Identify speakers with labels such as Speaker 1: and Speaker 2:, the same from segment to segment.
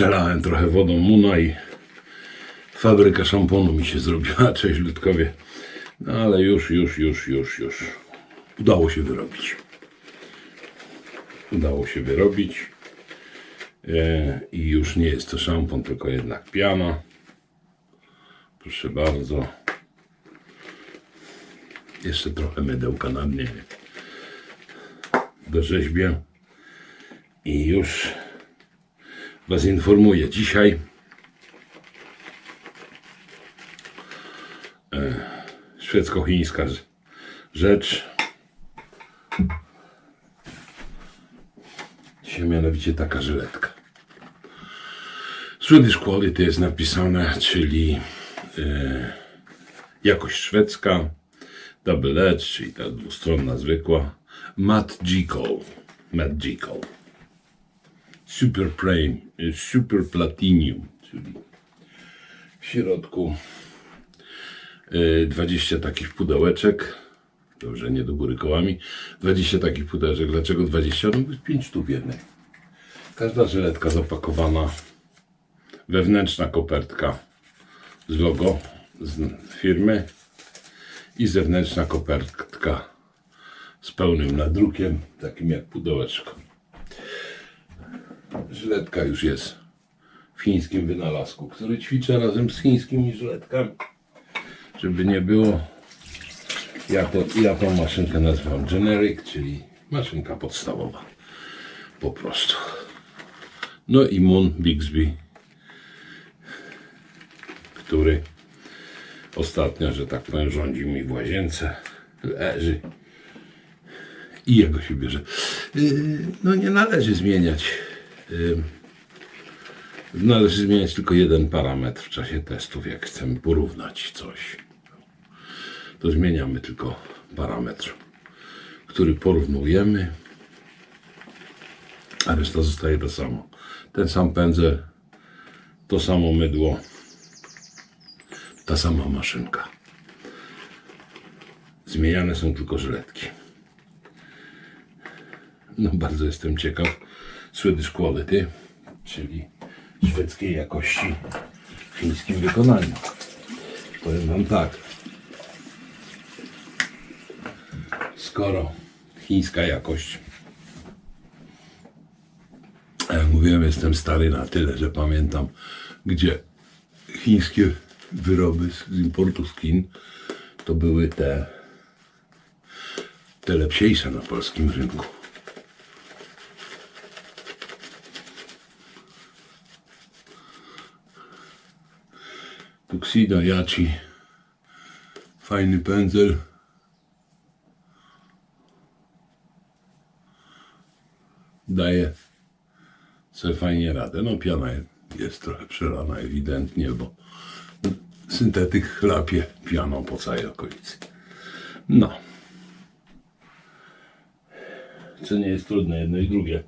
Speaker 1: Przelałem trochę wodą Muna i fabryka szamponu mi się zrobiła. Cześć Ludkowie. No ale już, już, już, już, już. Udało się wyrobić. Udało się wyrobić. E, I już nie jest to szampon, tylko jednak piana. Proszę bardzo. Jeszcze trochę mydełka na mnie. Dorzeźbię. I już Was informuję. Dzisiaj e, szwedzko-chińska rzecz. Dzisiaj mianowicie taka żyletka. Swedish Quality jest napisane, czyli e, jakość szwedzka, double edge, czyli ta dwustronna zwykła, matte G-Call, matte G-Call, super prime, e, super platinum, czyli w środku e, 20 takich pudełeczek, dobrze, nie do góry kołami, 20 takich pudełeczek, dlaczego 20? No bo jest 5 sztuk jednej. Każda żyletka zapakowana wewnętrzna kopertka z logo z firmy i zewnętrzna kopertka z pełnym nadrukiem, takim jak pudełeczko. Żyletka już jest w chińskim wynalazku, który ćwiczę razem z chińskimi żyletkami, żeby nie było. Ja, to, ja tą maszynkę nazywam generic, czyli maszynka podstawowa. Po prostu. No i Moon Bixby który ostatnio, że tak powiem, rządzi mi w łazience, leży i jego się bierze. Yy, No nie należy zmieniać. Należy zmieniać tylko jeden parametr w czasie testów, jak chcemy porównać coś. To zmieniamy tylko parametr, który porównujemy, a reszta zostaje to samo. Ten sam pędzel, to samo mydło, ta sama maszynka. Zmieniane są tylko żyletki. No bardzo jestem ciekaw Swedish Quality, czyli szwedzkiej jakości w chińskim wykonaniu. Powiem wam tak. Skoro chińska jakość jak mówiłem, jestem stary na tyle, że pamiętam, gdzie chińskie wyroby z z importu z Chin to były te, te lepsiejsze na polskim rynku. Tuxedo Yachi. Fajny pędzel. Daje sobie fajnie radę. No piana jest trochę przelana ewidentnie, bo syntetyk chlapie pianą po całej okolicy. No. Co nie jest trudne, jedno i drugie.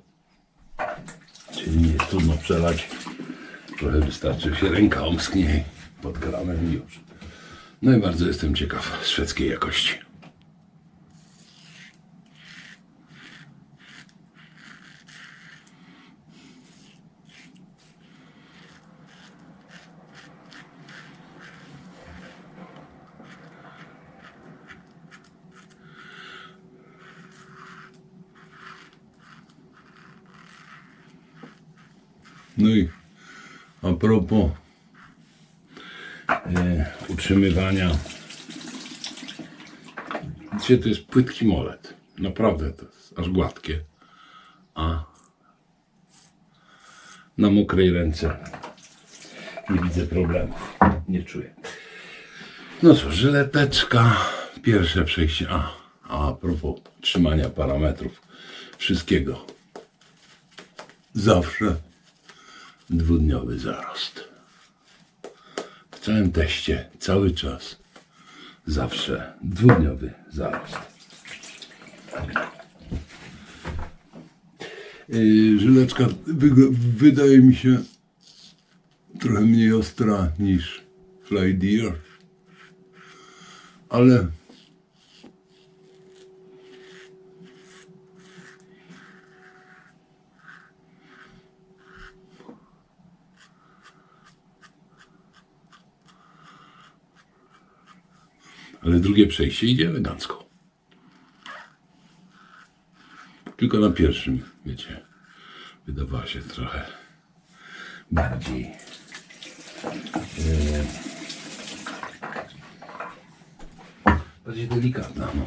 Speaker 1: Czyli nie jest trudno przelać. Trochę wystarczy, się ręka omsknie pod kranem i już. No i bardzo jestem ciekaw szwedzkiej jakości. No i a propos utrzymywania. Dzisiaj to jest płytki molet. Naprawdę to jest aż gładkie. A na mokrej ręce nie widzę problemów. Nie czuję. No cóż, żyleteczka. Pierwsze przejście. A, a propos trzymania parametrów wszystkiego. Zawsze dwudniowy zarost. Całym teście cały czas zawsze dwudniowy zarost. Yy, Żyleczka wydaje mi się trochę mniej ostra niż Fly Deer, ale Ale drugie przejście idzie elegancko. Tylko na pierwszym, wiecie, wydawała się trochę bardziej. e, bardziej delikatna, no.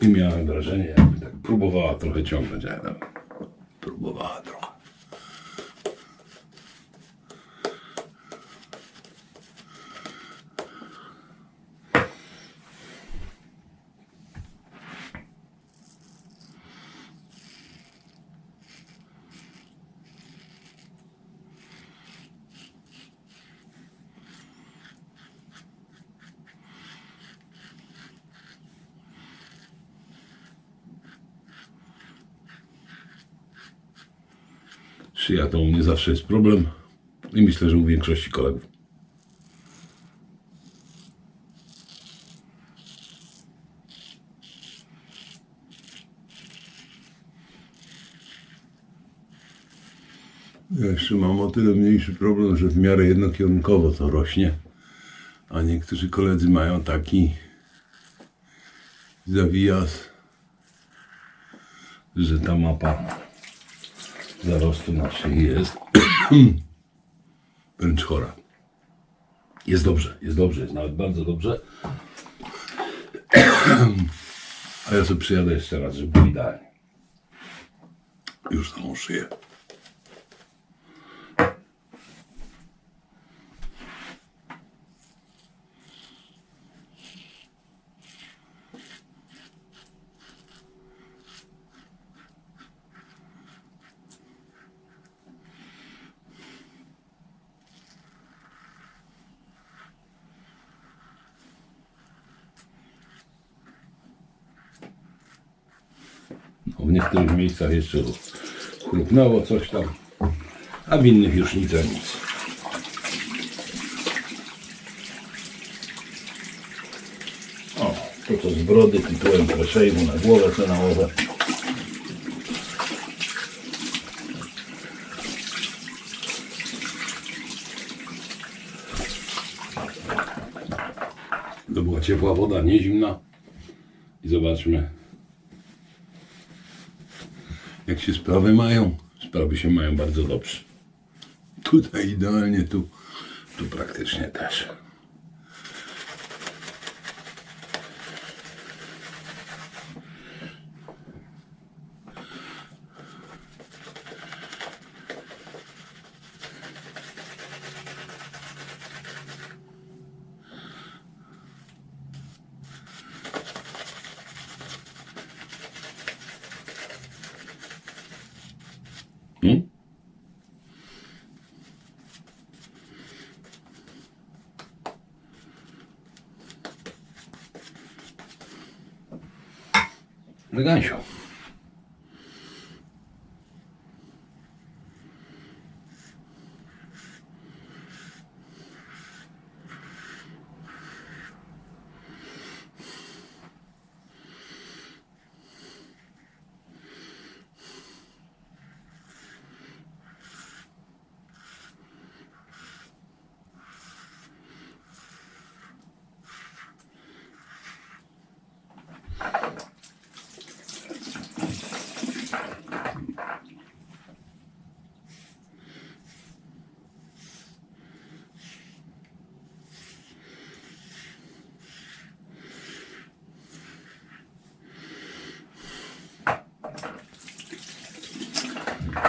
Speaker 1: I miałem wrażenie, jakby tak próbowała trochę ciągnąć, ale tam próbowała trochę. Szyja to u mnie zawsze jest problem i myślę, że u większości kolegów. Ja jeszcze mam o tyle mniejszy problem, że w miarę jednokierunkowo to rośnie, a niektórzy koledzy mają taki zawijas, że ta mapa zarostu na szyi jest wręcz chora. Jest dobrze, jest dobrze, jest nawet bardzo dobrze. A ja sobie przyjadę jeszcze raz, żeby było idealnie. Już samą szyję. W niektórych miejscach jeszcze chrupnęło coś tam, a w innych już nic nic. O, to co z brody tytułem przeszejmu na głowę co nałożę. To była ciepła woda, nie zimna. I zobaczmy, jak się sprawy mają. Sprawy się mają bardzo dobrze. Tutaj idealnie, tu, tu praktycznie też. ん？これがんでしょ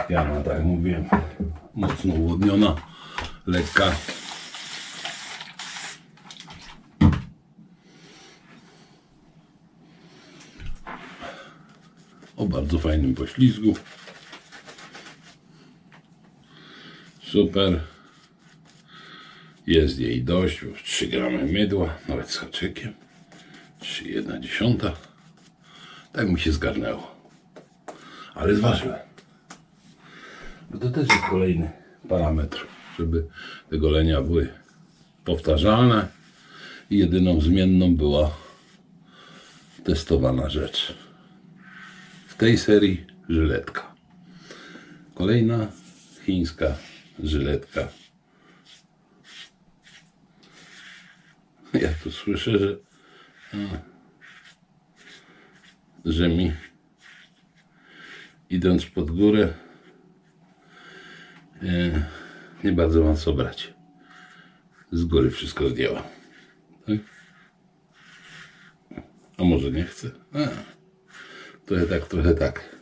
Speaker 1: Jana, tak jak mówiłem, mocno ułodniona, lekka. O bardzo fajnym poślizgu. Super. Jest jej dość, już 3 gramy mydła, nawet z haczykiem. 3,1 dziesiąta. Tak mi się zgarnęło. Ale zważyłem. To też jest kolejny parametr, żeby te golenia były powtarzalne i jedyną zmienną była testowana rzecz. W tej serii żyletka. Kolejna chińska żyletka. ja tu słyszę, że, że mi idąc pod górę nie bardzo mam co brać. Z góry wszystko zdjęła. Tak? A może nie chce? A, trochę tak, trochę tak.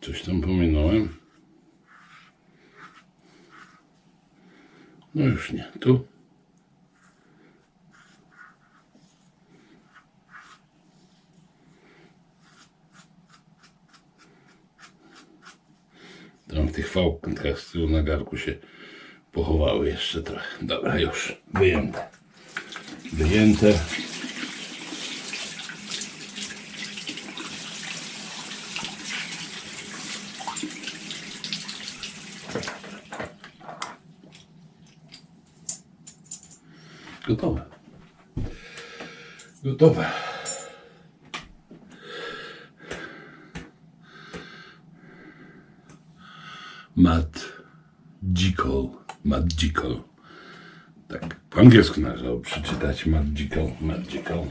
Speaker 1: Coś tam pominąłem. No już nie. Tu. Tam w tych fałkach z tyłu na garku się pochowały jeszcze trochę. Dobra, już. Wyjęte. Wyjęte. Gotowe. Gotowe. Matt Jekyll. Matt Jekyll. Tak, po angielsku należało przeczytać Matt Jekyll. Matt Jekyll.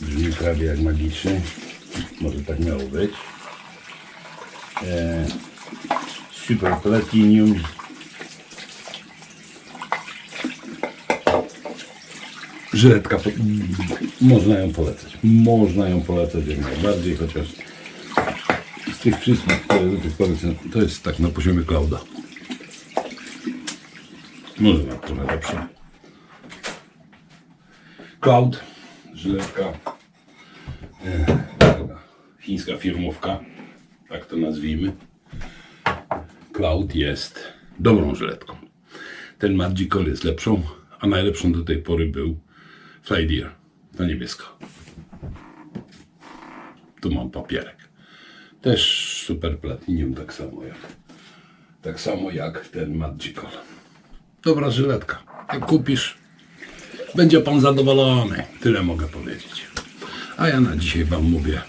Speaker 1: Brzmi prawie jak magiczny. Może tak miało być. E, super Platinum Żyletka, po- można ją polecać. Można ją polecać jak najbardziej, chociaż z tych wszystkich, które do pory są, to jest tak na poziomie Klauda. Może nawet trochę lepsze. Cloud, żyletka, e, chińska firmówka, tak to nazwijmy. Cloud jest dobrą żyletką. Ten Magical jest lepszą, a najlepszą do tej pory był Flydeer, ta niebieska. Tu mam papierek. Też super platinium, tak samo jak tak samo jak ten Magical. Dobra żyletka. Jak kupisz, będzie pan zadowolony. Tyle mogę powiedzieć. A ja na dzisiaj wam mówię.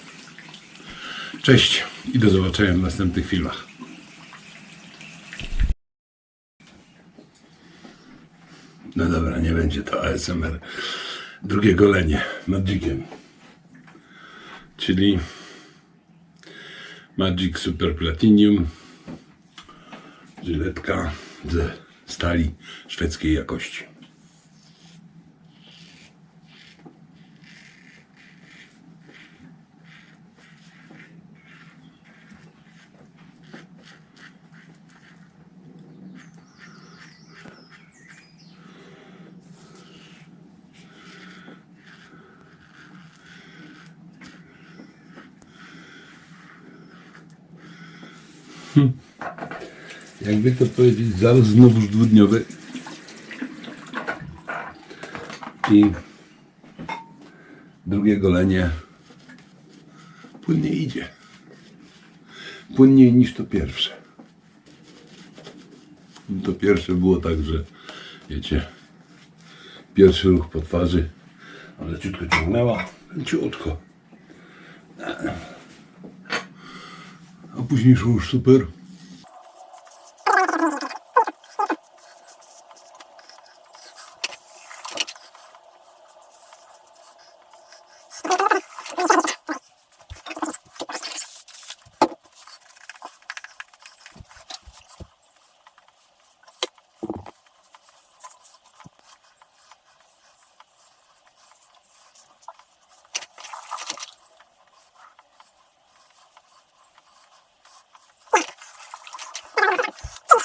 Speaker 1: Cześć i do zobaczenia w następnych filmach. No dobra, nie będzie to ASMR drugiego lenie Magiciem. Czyli Magic Super Platinum żyletka ze stali szwedzkiej jakości. Jakby to powiedzieć, zaraz znowuż dwudniowy. I drugie golenie płynnie idzie. Płynniej niż to pierwsze. To pierwsze było tak, że wiecie, pierwszy ruch po twarzy, ale ciutko ciągnęła, ciutko. A później szło już super.